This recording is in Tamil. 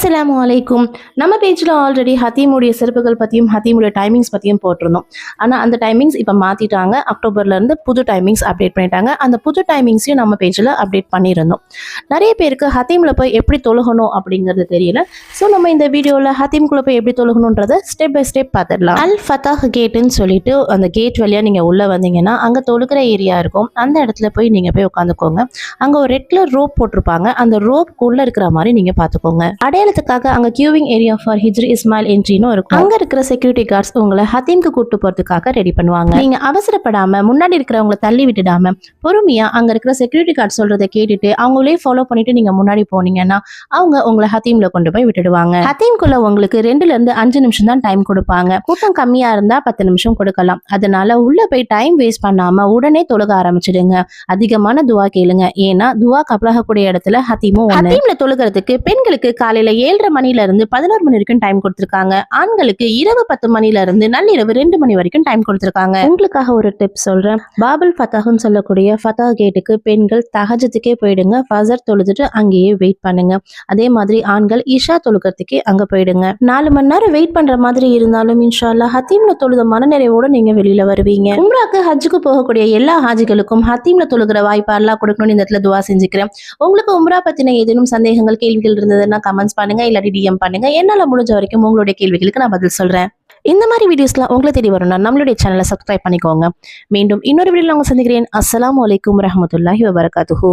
அஸ்லாம் வலைக்கும் நம்ம பேஜில் ஆல்ரெடி ஹத்தீமுடைய சிறப்புகள் பற்றியும் ஹத்தீமுடைய டைமிங்ஸ் பற்றியும் போட்டிருந்தோம். ஆனால் அந்த டைமிங்ஸ் இப்போ மாற்றிட்டாங்க அக்டோபர்லேருந்து புது டைமிங்ஸ் அப்டேட் பண்ணிட்டாங்க. அந்த புது டைமிங்ஸையும் நம்ம பேஜில் அப்டேட் பண்ணியிருந்தோம். நிறைய பேருக்கு ஹத்தீமில் போய் எப்படி தொழுகணும் அப்படிங்கிறது தெரியல. ஸோ நம்ம இந்த வீடியோவில் ஹத்தீம்குள்ளே போய் எப்படி தொழுகணுன்றதை ஸ்டெப் பை ஸ்டெப் பார்த்துடலாம். அல் ஃபத்தாஹ் கேட்டுன்னு சொல்லிட்டு அந்த கேட் வழியாக நீங்கள் உள்ளே வந்தீங்கன்னா அங்கே தொழுகிற ஏரியா இருக்கும். அந்த இடத்துல போய் நீங்கள் போய் உட்காந்துக்கோங்க. அங்கே ஒரு ரெட் கலர் ரோப் போட்டிருப்பாங்க. அந்த ரோப்குள்ளே இருக்கிற மாதிரி நீங்கள் பார்த்துக்கோங்க. அடையாளத்துக்காக அங்க queuing area for Hijri Ismail என்ட்ரின்னு இருக்கும். அங்க இருக்கிற செக்யூரிட்டி கார்ட்ஸ் உங்களை ஹத்தீம்க்கு கூட்டு போறதுக்காக ரெடி பண்ணுவாங்க. நீங்க அவசரப்படாம முன்னாடி இருக்கிறவங்கள தள்ளி விட்டுடாம பொறுமையா அங்க இருக்கிற செக்யூரிட்டி கார்டு சொல்றதை கேட்டுட்டு அவங்களே ஃபாலோ பண்ணிட்டு நீங்க முன்னாடி போனீங்கன்னா அவங்க உங்களை ஹத்தீம்ல கொண்டு போய் விட்டுடுவாங்க. ஹத்தீம்குள்ள உங்களுக்கு ரெண்டுல இருந்து அஞ்சு நிமிஷம் தான் டைம் கொடுப்பாங்க. கூட்டம் கம்மியா இருந்தா பத்து நிமிஷம் கொடுக்கலாம். அதனால உள்ள போய் டைம் வேஸ்ட் பண்ணாம உடனே தொழுக ஆரம்பிச்சிடுங்க. அதிகமான துவா கேளுங்க. ஏன்னா துவா கபலாகக்கூடிய இடத்துல ஹத்தீமும் ஹத்தீம்ல தொழுகிறதுக்கு பெண்களுக்கு காலையில ஏழரை மணில இருந்து பதினோரு மணி வரைக்கும் டைம் கொடுத்திருக்காங்க. ஆண்களுக்கு இரவு பத்து மணில இருந்து நள்ளிரவு ரெண்டு மணி வரைக்கும் டைம் கொடுத்திருக்காங்க. உங்களுக்காக ஒரு டிப் சொல்றேன். பாபுல் ஃபத்தாஹ்னு சொல்லக்கூடிய ஃபத்தா கேட்டுக்கு பெண்கள் தகஜத்துக்கே போயிடுங்க. ஃபசர் தொழுதுட்டு அங்கேயே வெயிட் பண்ணுங்க. அதே மாதிரி ஆண்கள் இஷா தொழுகிறதுக்கே அங்க போயிடுங்க. நாலு மணி நேரம் வெயிட் பண்ற மாதிரி இருந்தாலும் இன்ஷால்லா ஹத்தீம்ல தொழுத மனநிறைவோட நீங்க வெளியில வருவீங்க. உம்ராக்கு ஹஜ்ஜுக்கு போகக்கூடிய எல்லா ஹாஜிகளுக்கும் ஹத்தீம்ல தொழுகிற வாய்ப்பு எல்லாம் கொடுக்கணும்னு இந்த இடத்துல துவா செஞ்சுக்கிறேன். உங்களுக்கு உம்ரா பத்தின ஏதேனும் சந்தேகங்கள் கேள்விகள் இருந்ததுன்னா கமெண்ட்ஸ் பண்ணுங்க இல்லாட்டி டிஎம் பண்ணுங்க. என்னால முடிஞ்ச வரைக்கும் உங்களுடைய கேள்விகளுக்கு நான் பதில் சொல்றேன். இந்த மாதிரி வீடியோஸ்லாம் உங்களை தேடி வரும்னா நம்மளுடைய சேனலை சப்ஸ்கிரைப் பண்ணிக்கோங்க. மீண்டும் இன்னொரு வீடியோவில் அவங்க சந்திக்கிறேன். அஸ்லாம் வலைக்கம் வரஹ்மத்துல்லாஹி வபரகாத்துஹு.